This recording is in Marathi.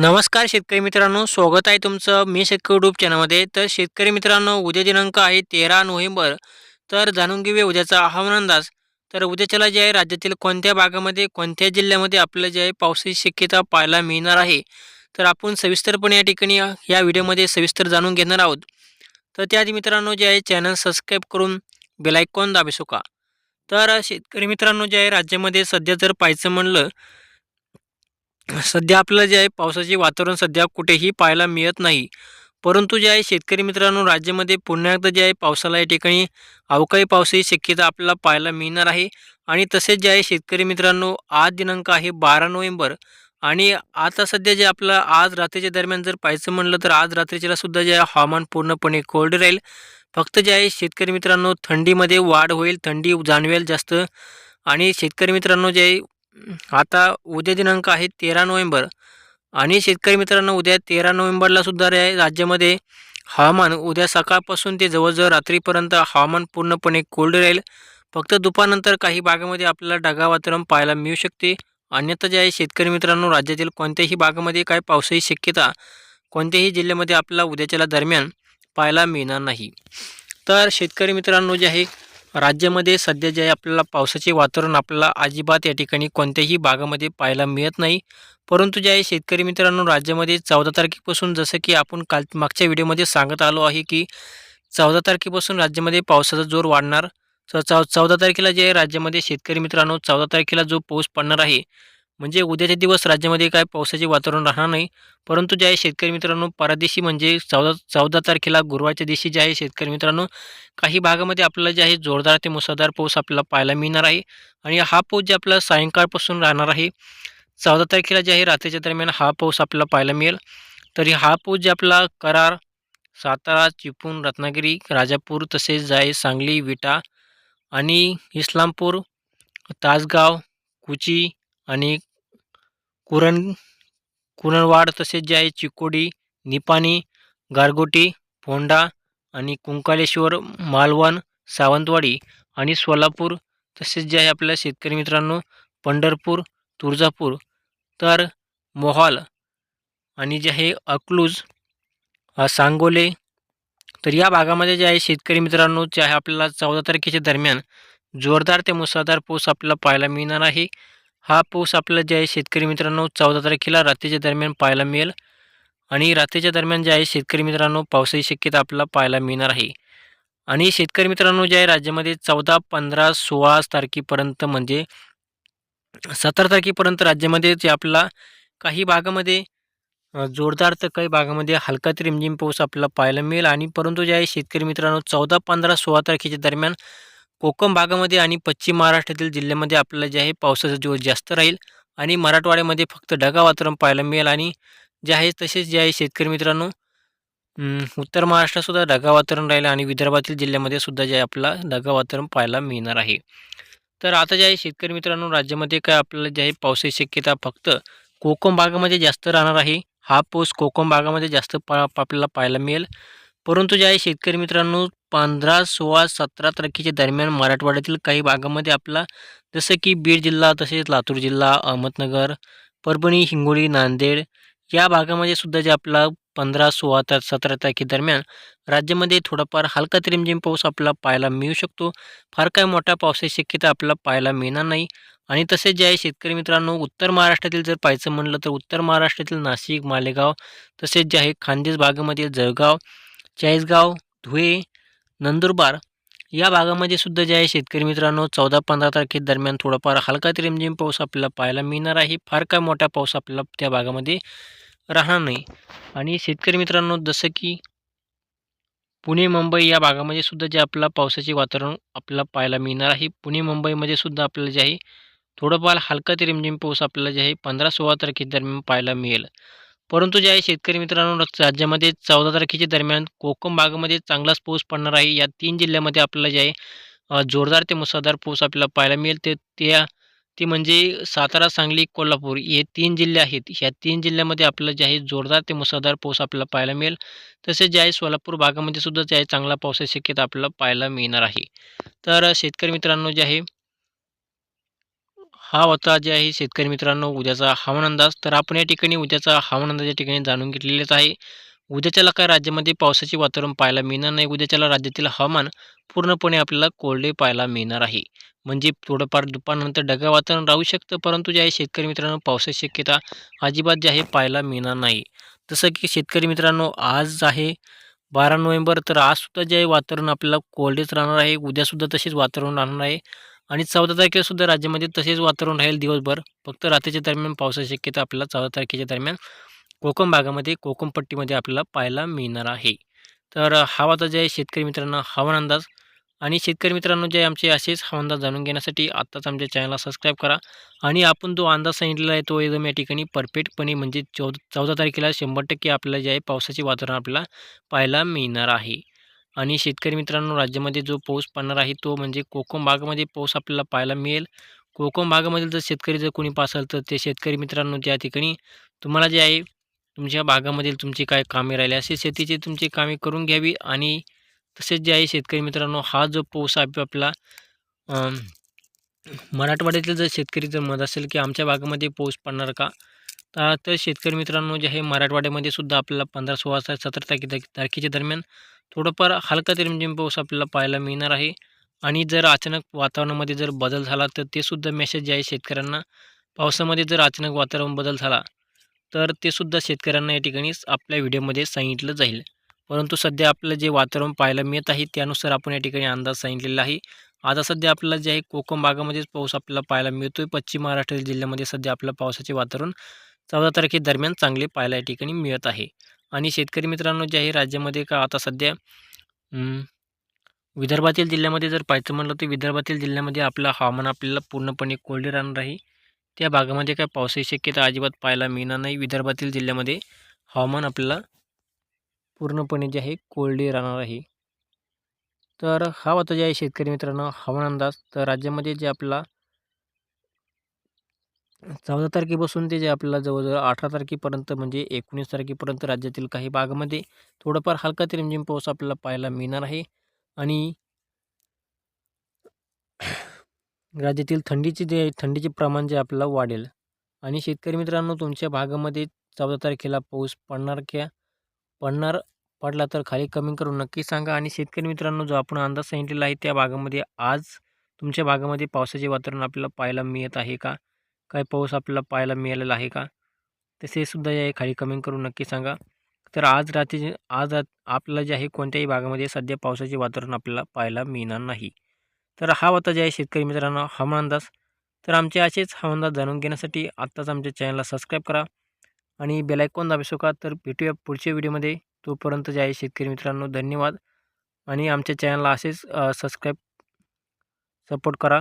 नमस्कार शेतकरी मित्रांनो स्वागत आहे तुमचं मी शेतकरी यूट्यूब चॅनलमध्ये. तर शेतकरी मित्रांनो उद्या दिनांक आहे तेरा नोव्हेंबर. तर जाणून घेऊया उद्याचा हवामान अंदाज. तर उद्याच्याला जे आहे राज्यातील कोणत्या भागामध्ये कोणत्या जिल्ह्यामध्ये आपल्याला जे आहे पावसाची शक्यता पाहायला मिळणार आहे? तर आपण सविस्तरपणे या ठिकाणी या व्हिडिओमध्ये सविस्तर जाणून घेणार आहोत. तर त्याआधी मित्रांनो जे आहे चॅनल सबस्क्राईब करून बेलायकॉन दाबे सुका तर शेतकरी मित्रांनो जे आहे राज्यामध्ये सध्या जर पाहायचं म्हणलं सध्या आपलं जे आहे पावसाचे वातावरण सध्या कुठेही पाहायला मिळत नाही. परंतु जे आहे शेतकरी मित्रांनो राज्यामध्ये पुन्हा एकदा जे आहे पावसाला या ठिकाणी अवकाळी पावसाची शक्यता आपल्याला पाहायला मिळणार आहे. आणि तसेच जे आहे शेतकरी मित्रांनो आज दिनांक आहे बारा नोव्हेंबर. आणि आता सध्या जे आपलं आज रात्रीच्या दरम्यान जर पाहायचं म्हणलं तर आज रात्रीच्याला सुद्धा जे आहे हवामान पूर्णपणे कोरडे राहील. फक्त जे आहे शेतकरी मित्रांनो थंडीमध्ये वाढ होईल थंडी जाणवेल जास्त. आणि शेतकरी मित्रांनो जे आहे आता उद्या दिनांक आहे तेरा नोव्हेंबर आणि शेतकरी मित्रांनो उद्या तेरा नोव्हेंबरला सुद्धा रे राज्यामध्ये हवामान उद्या सकाळपासून ते जवळजवळ रात्रीपर्यंत हवामान पूर्णपणे कोल्ड राहील. फक्त दुपारनंतर काही भागामध्ये आपल्याला ढगा वातावरण पाहायला मिळू शकते. अन्यथा जे आहे शेतकरी मित्रांनो राज्यातील कोणत्याही भागामध्ये काय पावसाची शक्यता कोणत्याही जिल्ह्यामध्ये आपल्याला उद्याच्याला दरम्यान पाहायला मिळणार नाही. तर शेतकरी मित्रांनो जे आहे राज्यामध्ये सध्या जे आहे आपल्याला पावसाचे वातावरण आपल्याला अजिबात या ठिकाणी कोणत्याही भागामध्ये पाहायला मिळत नाही. परंतु जे आहे शेतकरी मित्रांनो राज्यामध्ये चौदा तारखेपासून जसं की आपण काल मागच्या व्हिडिओमध्ये सांगत आलो आहे की चौदा तारखेपासून राज्यामध्ये पावसाचा जोर वाढणार. तर चौ चौदा तारखेला जे आहे राज्यामध्ये शेतकरी मित्रांनो चौदा तारखेला जो पाऊस पडणार आहे म्हणजे उद्याचे दिवस राज्यामध्ये काय पावसाचे वातावरण राहणार नाही. परंतु जे आहे शेतकरी मित्रांनो परदेशी म्हणजे चौदा चौदा तारखेला गुरुवारच्या दिवशी जे आहे शेतकरी मित्रांनो काही भागामध्ये आपल्याला जे आहे जोरदार ते मुसळधार पाऊस आपल्याला पाहायला मिळणार आहे. आणि हा पाऊस जे आपला सायंकाळपासून राहणार आहे चौदा तारखेला जे आहे रात्रीच्या दरम्यान हा पाऊस आपल्याला पाहायला मिळेल. तरी हा पाऊस जे आपला करार सातारा चिपळूण रत्नागिरी राजापूर तसेच जाय सांगली विटा आणि इस्लामपूर तासगाव कुची आणि कुरण कुरणवाड तसेच जे आहे चिकोडी निपाणी गारगोटी फोंडा आणि कुंकालेश्वर मालवण सावंतवाडी आणि सोलापूर तसेच जे आहे आपल्या शेतकरी मित्रांनो पंढरपूर तुळजापूर तर मोहाल आणि जे आहे अकलूज सांगोले तर या भागामध्ये जे आहे शेतकरी मित्रांनो जे आहे आपल्याला चौदा तारखेच्या दरम्यान जोरदार ते मुसळधार पाऊस आपल्याला पाहायला मिळणार आहे. हा पाऊस आपल्याला जे आहे शेतकरी मित्रांनो चौदा तारखेला रात्रीच्या दरम्यान पाहायला मिळेल. आणि रात्रीच्या दरम्यान जे आहे शेतकरी मित्रांनो पावसाची शक्यता आपल्याला पाहायला मिळणार आहे. आणि शेतकरी मित्रांनो जे आहे राज्यामध्ये चौदा पंधरा सोळा तारखेपर्यंत म्हणजे सतरा तारखेपर्यंत राज्यामध्ये जे आपल्याला काही भागामध्ये जोरदार तर काही भागामध्ये हलका ते रिमझिम पाऊस आपल्याला पाहायला मिळेल. आणि परंतु जे आहे शेतकरी मित्रांनो चौदा पंधरा सोळा तारखेच्या दरम्यान कोकण भागामध्ये आणि पश्चिम महाराष्ट्रातील जिल्ह्यामध्ये आपल्याला जे आहे पावसाचा जोर जास्त राहील आणि मराठवाड्यामध्ये फक्त ढगा वातावरण पाहायला मिळेल आणि जे आहे तसेच जे आहे शेतकरी मित्रांनो उत्तर महाराष्ट्रातसुद्धा ढगा वातावरण राहील आणि विदर्भातील जिल्ह्यामध्ये सुद्धा जे आहे आपला ढगा वातावरण पाहायला मिळणार आहे. तर आता जे आहे शेतकरी मित्रांनो राज्यामध्ये काय आपल्याला जे आहे पावसाची शक्यता फक्त कोकण भागामध्ये जास्त राहणार आहे हा पाऊस कोकण भागामध्ये जास्त पा आपल्याला पाहायला मिळेल. परंतु जे आहे शेतकरी मित्रांनो पंधरा सोळा सतरा तारखेच्या दरम्यान मराठवाड्यातील काही भागामध्ये आपला जसं की बीड जिल्हा तसेच लातूर जिल्हा अहमदनगर परभणी हिंगोली नांदेड या भागामध्ये सुद्धा जे आपला पंधरा सोळा तर सतरा तारखेदरम्यान राज्यामध्ये थोडाफार हलका रिमझिम पाऊस आपला पाहायला मिळू शकतो. फार काय मोठ्या पावसाची शक्यता आपल्याला पाहायला मिळणार नाही. आणि तसेच जे आहे शेतकरी मित्रांनो उत्तर महाराष्ट्रातील जर पाहायचं म्हणलं तर उत्तर महाराष्ट्रातील नाशिक मालेगाव तसेच जे आहे खानदेश भागामधील जळगाव चाळीसगाव धुळे नंदुरबार. या भागामध्ये सुद्धा जे आहे शेतकरी मित्रांनो चौदा पंधरा तारखेदरम्यान थोडाफार हलका ते म्हणजे रिमझिम पाऊस आपल्याला पाहायला मिळणार आहे. फार काय मोठा पाऊस आपल्याला त्या भागामध्ये राहणार नाही. आणि शेतकरी मित्रांनो जसं की पुणे मुंबई या भागामध्ये सुद्धा जे आपला पावसाचे वातावरण आपल्याला पाहायला मिळणार आहे. पुणे मुंबईमध्ये सुद्धा आपल्याला जे आहे थोडंफार हलका ते म्हणजे रिमझिम पाऊस आपल्याला जे आहे पंधरा सोळा तारखेदरम्यान पाहायला मिळेल. परंतु जे आहे शेतकरी मित्रांनो राज्यामध्ये चौदा तारखेच्या दरम्यान कोकण भागामध्ये चांगलाच पाऊस पडणार आहे. या तीन जिल्ह्यामध्ये आपल्याला जे आहे जोरदार ते मुसळधार पाऊस आपल्याला पाहायला मिळेल. ते त्या ते म्हणजे सातारा सांगली कोल्हापूर हे तीन जिल्हे आहेत. ह्या तीन जिल्ह्यामध्ये आपल्याला जे आहे जोरदार ते मुसळधार पाऊस आपल्याला पाहायला मिळेल. तसेच जे आहे सोलापूर भागामध्ये सुद्धा जे आहे चांगला पावसाची शक्यता आपल्याला पाहायला मिळणार आहे. तर शेतकरी मित्रांनो जे आहे हा होता जे आहे शेतकरी मित्रांनो उद्याचा हवामान अंदाज तर आपण या ठिकाणी उद्याचा हवामान अंदाज या ठिकाणी जाणून घेतलेलेच आहे. उद्याच्याला काय राज्यामध्ये पावसाचे वातावरण पाहायला मिळणार नाही उद्याच्याला राज्यातील हवामान पूर्णपणे आपल्याला कोरडे पाहायला मिळणार आहे. म्हणजे थोडंफार दुपारनंतर ढगा वातावरण राहू शकतं परंतु जे आहे शेतकरी मित्रांनो पावसाची शक्यता अजिबात जे आहे पाहायला मिळणार नाही. जसं की शेतकरी मित्रांनो आज आहे बारा नोव्हेंबर तर आजसुद्धा जे आहे वातावरण आपल्याला कोरडेच राहणार आहे. उद्यासुद्धा तसेच वातावरण राहणार आहे. आणि चौदा तारखेला सुद्धा राज्यामध्ये तसेच वातावरण राहील दिवसभर. फक्त रात्रीच्या दरम्यान पावसाची शक्यता आपल्याला चौदा तारखेच्या दरम्यान कोकम भागामध्ये कोकमपट्टीमध्ये आपल्याला पाहायला मिळणार आहे. तर हा होता जे आहे शेतकरी मित्रांनो हवामान अंदाज. आणि शेतकरी मित्रांनो जे आमचे असेच हवामान अंदाज जाणून घेण्यासाठी आत्ताच आमच्या चॅनलला सबस्क्राईब करा. आणि आपण जो अंदाज सांगितलेला आहे तो एकदम या ठिकाणी परफेक्टपणे म्हणजे चौदा चौदा तारखेला शंभर टक्के आपल्याला जे आहे पावसाचे वातावरण आपल्याला पाहायला मिळणार आहे. आणि शेतकरी मित्रांनो राज्यामध्ये जो पाऊस पडणार आहे तो म्हणजे कोकम भागामध्ये पाऊस आपल्याला पाहायला मिळेल. कोकम भागामधील जर शेतकरी जर कोणी पासाल तर ते शेतकरी मित्रांनो त्या ठिकाणी तुम्हाला जे आहे तुमच्या भागामधील तुमची काय कामे राहिले असे शेतीची तुमची कामे करून घ्यावी आणि तसेच जे आहे शेतकरी मित्रांनो हा जो पाऊस आहे आपला मराठवाड्यातील जर शेतकरी जर मत असेल की आमच्या भागामध्ये पाऊस पडणार का तर तर शेतकरी मित्रांनो जे आहे मराठवाड्यामध्ये सुद्धा आपल्याला पंधरा सोळा सतरा तारखे तारखेच्या दरम्यान थोडंफार हलका ते रिमझिम म्हणजे पाऊस आपल्याला पाहायला मिळणार आहे. आणि जर अचानक वातावरणामध्ये जर बदल झाला तर ते सुद्धा मेसेज जे आहे शेतकऱ्यांना. पावसामध्ये जर अचानक वातावरण बदल झाला तर ते सुद्धा शेतकऱ्यांना या ठिकाणी आपल्या व्हिडिओमध्ये सांगितलं जाईल. परंतु सध्या आपलं जे वातावरण पाहायला मिळत आहे त्यानुसार आपण या ठिकाणी अंदाज सांगितलेला आहे. आता सध्या आपल्याला जे आहे कोकण भागामध्येच पाऊस आपल्याला पाहायला मिळतोय. पश्चिम महाराष्ट्र जिल्ह्यामध्ये सध्या आपलं पावसाचे वातावरण चौदा तारखेदरम्यान चांगले पाहायला या ठिकाणी मिळत आहे. आणि शेतकरी मित्रांनो जे आहे राज्यामध्ये का आता सध्या विदर्भातील जिल्ह्यामध्ये जर पाहायचं म्हटलं तर विदर्भातील जिल्ह्यामध्ये आपलं हवामान आपल्याला पूर्णपणे कोरडे राहणार आहे. त्या भागामध्ये काय पावसाची शक्यता अजिबात पाहायला मिळणार नाही. विदर्भातील जिल्ह्यामध्ये हवामान आपल्याला पूर्णपणे जे आहे कोरडे राहणार आहे. तर हा होता जे आहे शेतकरी मित्रांनो हवामान अंदाज. तर राज्यामध्ये जे आपला चौदा तारखेपासून ते जे आपल्याला जवळजवळ अठरा तारखेपर्यंत म्हणजे एकोणीस तारखेपर्यंत राज्यातील काही भागामध्ये थोडंफार हलका ते रिमझिम पाऊस आपल्याला पाहायला मिळणार आहे. आणि राज्यातील थंडीचे जे थंडीचे प्रमाण जे आपल्याला वाढेल. आणि शेतकरी मित्रांनो तुमच्या भागामध्ये चौदा तारखेला पाऊस पडणार क्या? पडणार पडला तर खाली कमी करून नक्की सांगा. आणि शेतकरी मित्रांनो जो आपण अंदाज सांगितलेला आहे त्या भागामध्ये आज तुमच्या भागामध्ये पावसाचे वातावरण आपल्याला पाहायला मिळत आहे का? काय पाऊस आपल्याला पाहायला मिळालेला आहे का? तसे सुद्धा या खाली कमेंट करून नक्की सांगा. तर आज रात्री आज रात आपल्याला जे आहे कोणत्याही भागामध्ये सध्या पावसाचे वातावरण आपल्याला पाहायला मिळणार नाही. तर हा होता जे आहे शेतकरी मित्रांनो हवामान अंदाज तर आमचे असेच हवामान अंदाज जाणून घेण्यासाठी आत्ताच आमच्या चॅनलला सबस्क्राईब करा. आणि बेलायकॉन दाबसो का तर भेटूया पुढच्या व्हिडिओमध्ये तोपर्यंत जे आहे शेतकरी मित्रांनो धन्यवाद. आणि आमच्या चॅनलला असेच सबस्क्राईब सपोर्ट करा.